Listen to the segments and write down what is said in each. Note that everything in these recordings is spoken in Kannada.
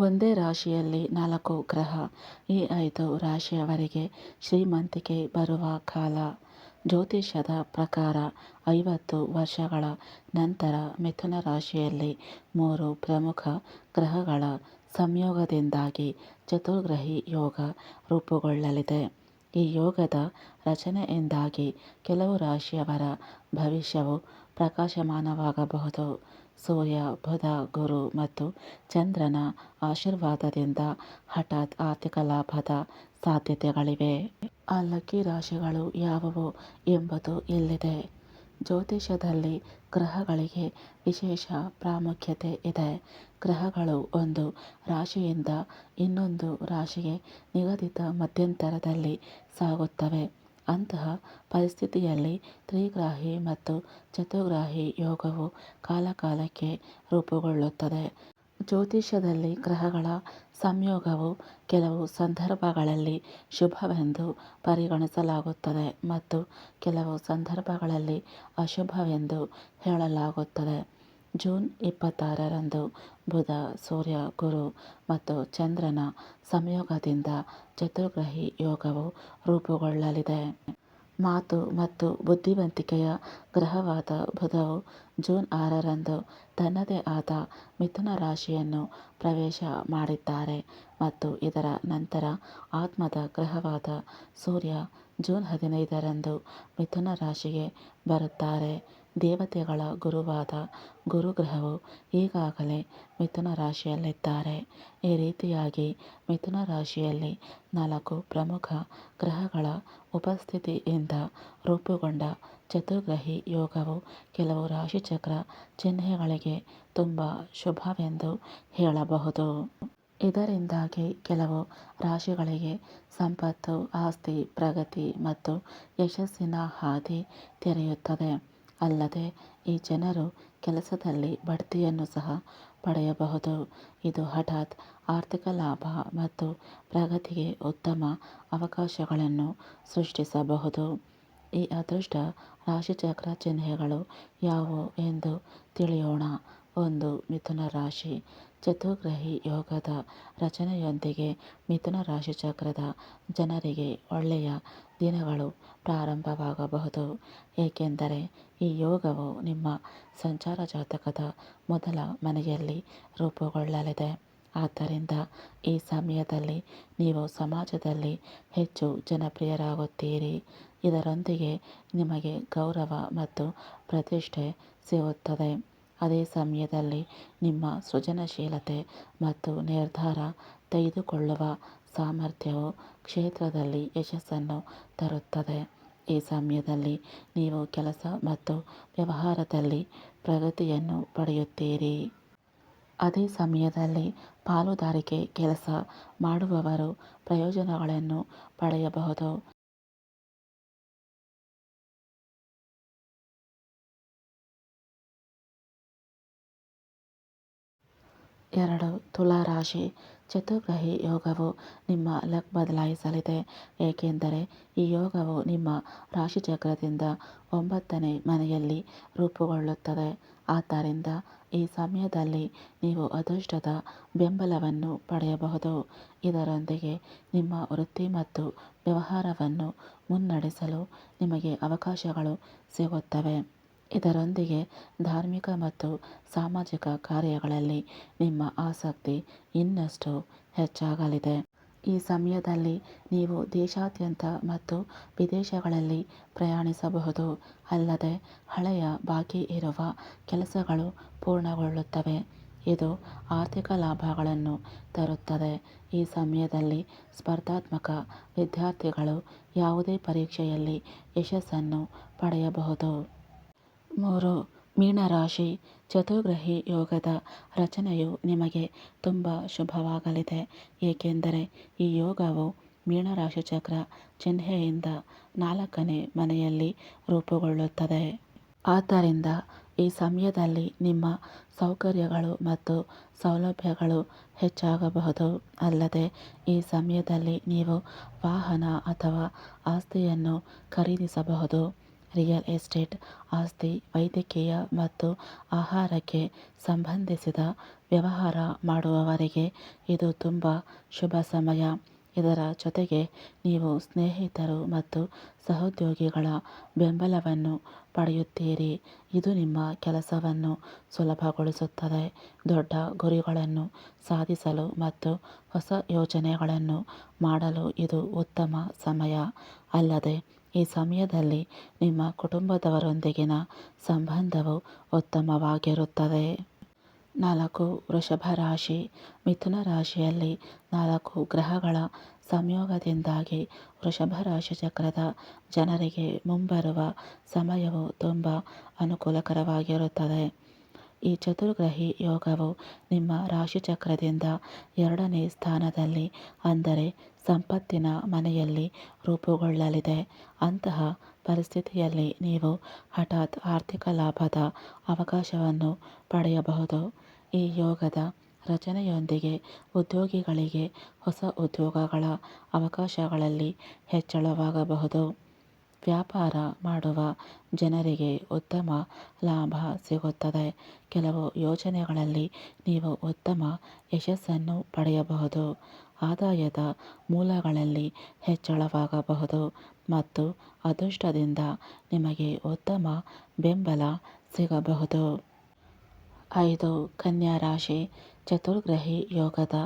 ಒಂದೇ ರಾಶಿಯಲ್ಲಿ ನಾಲ್ಕು ಗ್ರಹ ಈ ಐದು ರಾಶಿಯವರಿಗೆ ಶ್ರೀಮಂತಿಕೆ ಬರುವ ಕಾಲ. ಜ್ಯೋತಿಷ್ಯದ ಪ್ರಕಾರ ಐವತ್ತು ವರ್ಷಗಳ ನಂತರ ಮಿಥುನ ರಾಶಿಯಲ್ಲಿ ಮೂರು ಪ್ರಮುಖ ಗ್ರಹಗಳ ಸಂಯೋಗದಿಂದಾಗಿ ಚತುರ್ಗ್ರಹಿ ಯೋಗ ರೂಪುಗೊಳ್ಳಲಿದೆ. ಈ ಯೋಗದ ರಚನೆಯಿಂದಾಗಿ ಕೆಲವು ರಾಶಿಯವರ ಭವಿಷ್ಯವು ಪ್ರಕಾಶಮಾನವಾಗಬಹುದು. ಸೂರ್ಯ ಬುಧ ಗುರು ಮತ್ತು ಚಂದ್ರನ ಆಶೀರ್ವಾದದಿಂದ ಹಠಾತ್ ಆರ್ಥಿಕ ಲಾಭದ ಸಾಧ್ಯತೆಗಳಿವೆ. ಆ ಲಕ್ಕಿ ರಾಶಿಗಳು ಯಾವುವು ಎಂಬುದು ಇಲ್ಲಿದೆ. ಜ್ಯೋತಿಷ್ಯದಲ್ಲಿ ಗ್ರಹಗಳಿಗೆ ವಿಶೇಷ ಪ್ರಾಮುಖ್ಯತೆ ಇದೆ. ಗ್ರಹಗಳು ಒಂದು ರಾಶಿಯಿಂದ ಇನ್ನೊಂದು ರಾಶಿಗೆ ನಿಗದಿತ ಮಧ್ಯಂತರದಲ್ಲಿ ಸಾಗುತ್ತವೆ. ಅಂತಹ ಪರಿಸ್ಥಿತಿಯಲ್ಲಿ ತ್ರಿಗ್ರಾಹಿ ಮತ್ತು ಚತುರ್ಗ್ರಾಹಿ ಯೋಗವು ಕಾಲಕಾಲಕ್ಕೆ ರೂಪುಗೊಳ್ಳುತ್ತದೆ. ಜ್ಯೋತಿಷ್ಯದಲ್ಲಿ ಗ್ರಹಗಳ ಸಂಯೋಗವು ಕೆಲವು ಸಂದರ್ಭಗಳಲ್ಲಿ ಶುಭವೆಂದು ಪರಿಗಣಿಸಲಾಗುತ್ತದೆ ಮತ್ತು ಕೆಲವು ಸಂದರ್ಭಗಳಲ್ಲಿ ಅಶುಭವೆಂದು ಹೇಳಲಾಗುತ್ತದೆ. ಜೂನ್ ಇಪ್ಪತ್ತಾರರಂದು ಬುಧ, ಸೂರ್ಯ, ಗುರು ಮತ್ತು ಚಂದ್ರನ ಸಂಯೋಗದಿಂದ ಚತುರ್ಗ್ರಹಿ ಯೋಗವು ರೂಪುಗೊಳ್ಳಲಿದೆ. ಮಾತು ಮತ್ತು ಬುದ್ಧಿವಂತಿಕೆಯ ಗ್ರಹವಾದ ಬುಧವು ಜೂನ್ ಆರರಂದು ತನ್ನದೇ ಆದ ಮಿಥುನ ರಾಶಿಯನ್ನು ಪ್ರವೇಶ ಮಾಡಿದ್ದಾರೆ ಮತ್ತು ಇದರ ನಂತರ ಆತ್ಮದ ಗ್ರಹವಾದ ಸೂರ್ಯ ಜೂನ್ ಹದಿನೈದರಂದು ಮಿಥುನ ರಾಶಿಗೆ ಬರುತ್ತಾರೆ. ದೇವತೆಗಳ ಗುರುವಾದ ಗುರುಗ್ರಹವು ಈಗಾಗಲೇ ಮಿಥುನ ರಾಶಿಯಲ್ಲಿದ್ದಾರೆ. ಈ ರೀತಿಯಾಗಿ ಮಿಥುನ ರಾಶಿಯಲ್ಲಿ ನಾಲ್ಕು ಪ್ರಮುಖ ಗ್ರಹಗಳ ಉಪಸ್ಥಿತಿಯಿಂದ ರೂಪುಗೊಂಡ ಚತುರ್ಗ್ರಹಿ ಯೋಗವು ಕೆಲವು ರಾಶಿಚಕ್ರ ಚಿಹ್ನೆಗಳಿಗೆ ತುಂಬ ಶುಭವೆಂದು ಹೇಳಬಹುದು. ಇದರಿಂದಾಗಿ ಕೆಲವು ರಾಶಿಗಳಿಗೆ ಸಂಪತ್ತು, ಆಸ್ತಿ, ಪ್ರಗತಿ ಮತ್ತು ಯಶಸ್ಸಿನ ಹಾದಿ ತೆರೆಯುತ್ತದೆ. ಅಲ್ಲದೆ ಈ ಜನರು ಕೆಲಸದಲ್ಲಿ ಬಡ್ತಿಯನ್ನು ಸಹ ಪಡೆಯಬಹುದು. ಇದು ಹಠಾತ್ ಆರ್ಥಿಕ ಲಾಭ ಮತ್ತು ಪ್ರಗತಿಗೆ ಉತ್ತಮ ಅವಕಾಶಗಳನ್ನು ಸೃಷ್ಟಿಸಬಹುದು. ಈ ಅದೃಷ್ಟ ರಾಶಿಚಕ್ರ ಚಿಹ್ನೆಗಳು ಯಾವುವು ಎಂದು ತಿಳಿಯೋಣ. ಒಂದು ಮಿಥುನ ರಾಶಿ. ಚತುರ್ಗ್ರಹಿ ಯೋಗದ ರಚನೆಯೊಂದಿಗೆ ಮಿಥುನ ರಾಶಿ ಚಕ್ರದ ಜನರಿಗೆ ಒಳ್ಳೆಯ ದಿನಗಳು ಪ್ರಾರಂಭವಾಗಬಹುದು. ಏಕೆಂದರೆ ಈ ಯೋಗವು ನಿಮ್ಮ ಸಂಚಾರ ಜಾತಕದ ಮೊದಲ ಮನೆಯಲ್ಲಿ ರೂಪುಗೊಳ್ಳಲಿದೆ. ಆದ್ದರಿಂದ ಈ ಸಮಯದಲ್ಲಿ ನೀವು ಸಮಾಜದಲ್ಲಿ ಹೆಚ್ಚು ಜನಪ್ರಿಯರಾಗುತ್ತೀರಿ. ಇದರೊಂದಿಗೆ ನಿಮಗೆ ಗೌರವ ಮತ್ತು ಪ್ರತಿಷ್ಠೆ ಸಿಗುತ್ತದೆ. ಅದೇ ಸಮಯದಲ್ಲಿ ನಿಮ್ಮ ಸೃಜನಶೀಲತೆ ಮತ್ತು ನಿರ್ಧಾರ ತೆಗೆದುಕೊಳ್ಳುವ ಸಾಮರ್ಥ್ಯವು ಕ್ಷೇತ್ರದಲ್ಲಿ ಯಶಸ್ಸನ್ನು ತರುತ್ತದೆ. ಈ ಸಮಯದಲ್ಲಿ ನೀವು ಕೆಲಸ ಮತ್ತು ವ್ಯವಹಾರದಲ್ಲಿ ಪ್ರಗತಿಯನ್ನು ಪಡೆಯುತ್ತೀರಿ. ಅದೇ ಸಮಯದಲ್ಲಿ ಪಾಲುದಾರಿಕೆ ಕೆಲಸ ಮಾಡುವವರು ಪ್ರಯೋಜನಗಳನ್ನು ಪಡೆಯಬಹುದು. ಎರಡು ತುಲಾ ರಾಶಿ ಚತುರ್ಗ್ರಹಿ ಯೋಗವು ನಿಮ್ಮ ಲಕ್ ಬದಲಾಯಿಸಲಿದೆ. ಏಕೆಂದರೆ ಈ ಯೋಗವು ನಿಮ್ಮ ರಾಶಿಚಕ್ರದಿಂದ ಒಂಬತ್ತನೇ ಮನೆಯಲ್ಲಿ ರೂಪುಗೊಳ್ಳುತ್ತದೆ. ಆದ್ದರಿಂದ ಈ ಸಮಯದಲ್ಲಿ ನೀವು ಅದೃಷ್ಟದ ಬೆಂಬಲವನ್ನು ಪಡೆಯಬಹುದು. ಇದರೊಂದಿಗೆ ನಿಮ್ಮ ವೃತ್ತಿ ಮತ್ತು ವ್ಯವಹಾರವನ್ನು ಮುನ್ನಡೆಸಲು ನಿಮಗೆ ಅವಕಾಶಗಳು ಸಿಗುತ್ತವೆ. ಇದರೊಂದಿಗೆ ಧಾರ್ಮಿಕ ಮತ್ತು ಸಾಮಾಜಿಕ ಕಾರ್ಯಗಳಲ್ಲಿ ನಿಮ್ಮ ಆಸಕ್ತಿ ಇನ್ನಷ್ಟು ಹೆಚ್ಚಾಗಲಿದೆ. ಈ ಸಮಯದಲ್ಲಿ ನೀವು ದೇಶಾದ್ಯಂತ ಮತ್ತು ವಿದೇಶಗಳಲ್ಲಿ ಪ್ರಯಾಣಿಸಬಹುದು. ಅಲ್ಲದೆ ಹಳೆಯ ಬಾಕಿ ಇರುವ ಕೆಲಸಗಳು ಪೂರ್ಣಗೊಳ್ಳುತ್ತವೆ. ಇದು ಆರ್ಥಿಕ ಲಾಭಗಳನ್ನು ತರುತ್ತದೆ. ಈ ಸಮಯದಲ್ಲಿ ಸ್ಪರ್ಧಾತ್ಮಕ ವಿದ್ಯಾರ್ಥಿಗಳು ಯಾವುದೇ ಪರೀಕ್ಷೆಯಲ್ಲಿ ಯಶಸ್ಸನ್ನು ಪಡೆಯಬಹುದು. ಮೂರು ಮೀನರಾಶಿ ಚತುರ್ಗ್ರಹಿ ಯೋಗದ ರಚನೆಯು ನಿಮಗೆ ತುಂಬ ಶುಭವಾಗಲಿದೆ. ಏಕೆಂದರೆ ಈ ಯೋಗವು ಮೀನರಾಶಿ ಚಕ್ರ ಚಿಹ್ನೆಯಿಂದ ನಾಲ್ಕನೇ ಮನೆಯಲ್ಲಿ ರೂಪುಗೊಳ್ಳುತ್ತದೆ. ಆದ್ದರಿಂದ ಈ ಸಮಯದಲ್ಲಿ ನಿಮ್ಮ ಸೌಕರ್ಯಗಳು ಮತ್ತು ಸೌಲಭ್ಯಗಳು ಹೆಚ್ಚಾಗಬಹುದು. ಅಲ್ಲದೆ ಈ ಸಮಯದಲ್ಲಿ ನೀವು ವಾಹನ ಅಥವಾ ಆಸ್ತಿಯನ್ನು ಖರೀದಿಸಬಹುದು. ರಿಯಲ್ ಎಸ್ಟೇಟ್ ಆಸ್ತಿ, ವೈದ್ಯಕೀಯ ಮತ್ತು ಆಹಾರಕ್ಕೆ ಸಂಬಂಧಿಸಿದ ವ್ಯವಹಾರ ಮಾಡುವವರಿಗೆ ಇದು ತುಂಬ ಶುಭ ಸಮಯ. ಇದರ ಜೊತೆಗೆ ನೀವು ಸ್ನೇಹಿತರು ಮತ್ತು ಸಹೋದ್ಯೋಗಿಗಳ ಬೆಂಬಲವನ್ನು ಪಡೆಯುತ್ತೀರಿ. ಇದು ನಿಮ್ಮ ಕೆಲಸವನ್ನು ಸುಲಭಗೊಳಿಸುತ್ತದೆ. ದೊಡ್ಡ ಗುರಿಗಳನ್ನು ಸಾಧಿಸಲು ಮತ್ತು ಹೊಸ ಯೋಜನೆಗಳನ್ನು ಮಾಡಲು ಇದು ಉತ್ತಮ ಸಮಯ ಅಲ್ಲದೆ ಈ ಸಮಯದಲ್ಲಿ ನಿಮ್ಮ ಕುಟುಂಬದವರೊಂದಿಗಿನ ಸಂಬಂಧವು ಉತ್ತಮವಾಗಿರುತ್ತದೆ. ನಾಲ್ಕು, ವೃಷಭ ರಾಶಿ. ಮಿಥುನ ರಾಶಿಯಲ್ಲಿ ನಾಲ್ಕು ಗ್ರಹಗಳ ಸಂಯೋಗದಿಂದಾಗಿ ವೃಷಭ ರಾಶಿ ಚಕ್ರದ ಜನರಿಗೆ ಮುಂಬರುವ ಸಮಯವು ತುಂಬ ಅನುಕೂಲಕರವಾಗಿರುತ್ತದೆ. ಈ ಚತುರ್ಗ್ರಹಿ ಯೋಗವು ನಿಮ್ಮ ರಾಶಿಚಕ್ರದಿಂದ ಎರಡನೇ ಸ್ಥಾನದಲ್ಲಿ, ಅಂದರೆ ಸಂಪತ್ತಿನ ಮನೆಯಲ್ಲಿ ರೂಪುಗೊಳ್ಳಲಿದೆ. ಅಂತಹ ಪರಿಸ್ಥಿತಿಯಲ್ಲಿ ನೀವು ಹಠಾತ್ ಆರ್ಥಿಕ ಲಾಭದ ಅವಕಾಶವನ್ನು ಪಡೆಯಬಹುದು. ಈ ಯೋಗದ ರಚನೆಯೊಂದಿಗೆ ಉದ್ಯೋಗಿಗಳಿಗೆ ಹೊಸ ಉದ್ಯೋಗಗಳ ಅವಕಾಶಗಳಲ್ಲಿ ಹೆಚ್ಚಳವಾಗಬಹುದು. ವ್ಯಾಪಾರ ಮಾಡುವ ಜನರಿಗೆ ಉತ್ತಮ ಲಾಭ ಸಿಗುತ್ತದೆ. ಕೆಲವು ಯೋಜನೆಗಳಲ್ಲಿ ನೀವು ಉತ್ತಮ ಯಶಸ್ಸನ್ನು ಪಡೆಯಬಹುದು. ಆದಾಯದ ಮೂಲಗಳಲ್ಲಿ ಹೆಚ್ಚಳವಾಗಬಹುದು ಮತ್ತು ಅದೃಷ್ಟದಿಂದ ನಿಮಗೆ ಉತ್ತಮ ಬೆಂಬಲ ಸಿಗಬಹುದು. ಐದು, ಕನ್ಯಾ ರಾಶಿ. ಚತುರ್ಗ್ರಹಿ ಯೋಗದ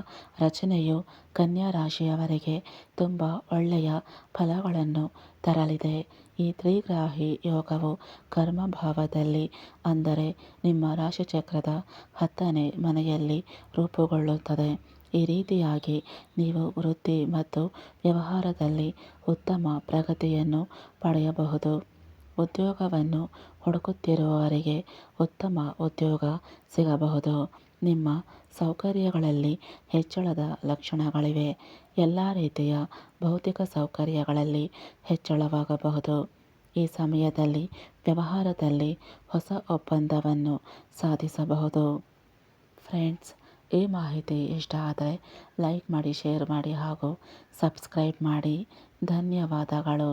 ರಚನೆಯು ಕನ್ಯಾ ರಾಶಿಯವರಿಗೆ ತುಂಬ ಒಳ್ಳೆಯ ಫಲಗಳನ್ನು ತರಲಿದೆ. ಈ ತ್ರಿಗ್ರಾಹಿ ಯೋಗವು ಕರ್ಮಭಾವದಲ್ಲಿ ಅಂದರೆ ನಿಮ್ಮ ರಾಶಿಚಕ್ರದ ಹತ್ತನೇ ಮನೆಯಲ್ಲಿ ರೂಪುಗೊಳ್ಳುತ್ತದೆ. ಈ ರೀತಿಯಾಗಿ ನೀವು ವೃತ್ತಿ ಮತ್ತು ವ್ಯವಹಾರದಲ್ಲಿ ಉತ್ತಮ ಪ್ರಗತಿಯನ್ನು ಪಡೆಯಬಹುದು. ಉದ್ಯೋಗವನ್ನು ಹುಡುಕುತ್ತಿರುವವರಿಗೆ ಉತ್ತಮ ಉದ್ಯೋಗ ಸಿಗಬಹುದು. ನಿಮ್ಮ ಸೌಕರ್ಯಗಳಲ್ಲಿ ಹೆಚ್ಚಳದ ಲಕ್ಷಣಗಳಿವೆ. ಎಲ್ಲ ರೀತಿಯ ಭೌತಿಕ ಸೌಕರ್ಯಗಳಲ್ಲಿ ಹೆಚ್ಚಳವಾಗಬಹುದು. ಈ ಸಮಯದಲ್ಲಿ, ವ್ಯವಹಾರದಲ್ಲಿ ಹೊಸ ಒಪ್ಪಂದವನ್ನು ಸಾಧಿಸಬಹುದು. ಫ್ರೆಂಡ್ಸ್, ಈ ಮಾಹಿತಿ ಇಷ್ಟ ಆದರೆ ಲೈಕ್ ಮಾಡಿ, ಶೇರ್ ಮಾಡಿ ಹಾಗೂ ಸಬ್ಸ್ಕ್ರೈಬ್ ಮಾಡಿ. ಧನ್ಯವಾದಗಳು.